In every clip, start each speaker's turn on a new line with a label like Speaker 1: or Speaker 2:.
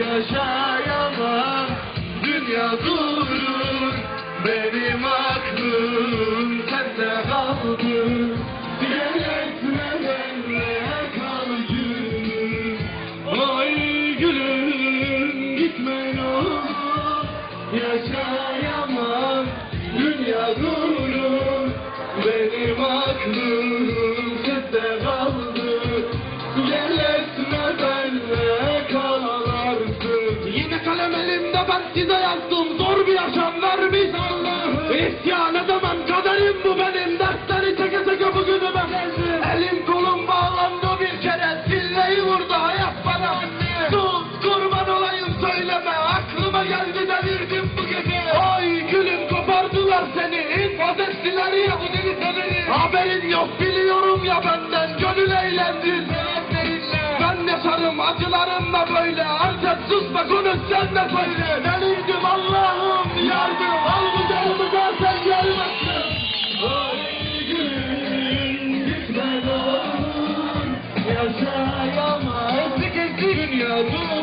Speaker 1: Yaşayamam. Dünya durur Benim aklım sende kaldı. Yaşayamam. Dünya durur Benim aklım ben size yazdım Zor bir yaşam vermiş Allah'ım. İsyan edemem kaderim bu benim. Dersleri çeke çeke bugünüme Elim kolum bağlandı bir kere Zilleyi vurdu hayat bana. Sus kurban olayım söyleme Aklıma geldi delirdim bu gece. Ay gülüm kopardılar seni İnfaz ettiler ya bu deli Haberin yok biliyorum ya benden Gönül eğlendin Ben yaşarım acılarımla böyle Artık susma konuş sen de söyle. Delirdim Allah'ım yardım. Al bu canımı sen gelmesin Ay gülüm gitme olur Yaşayamam Dünya durur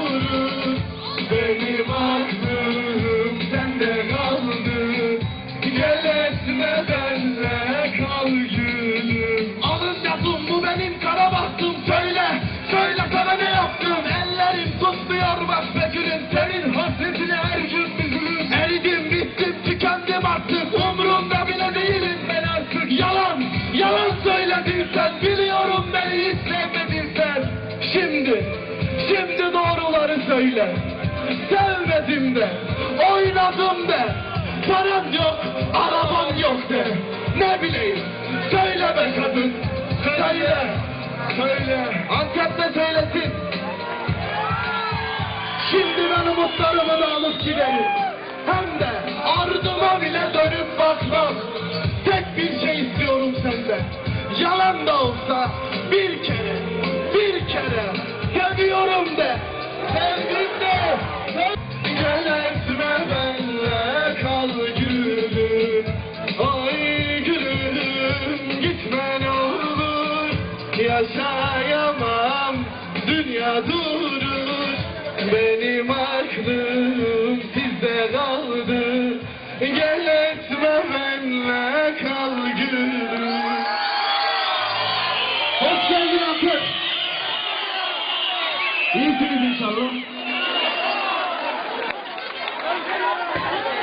Speaker 1: söyle. Sevmedim de, oynadım de. Param yok, arabam yok de. Ne bileyim, söyle be kadın. Söyle, söyle. Antep'te söylesin. Şimdi ben umutlarımı da alıp giderim. Hem de ardıma bile dönüp bakmam. Tek bir şey istiyorum senden. Yalan da olsa bir kere Bir kere Seviyorum de Sevdim de Gel etme benle kal gülüm. Ay gülüm gitme olur. Yaşayamam dünya durur. Benim aklım sizde kaldı. Gel etme benle kal gülüm. Hoş geldin Antep. İyisiniz inşallah.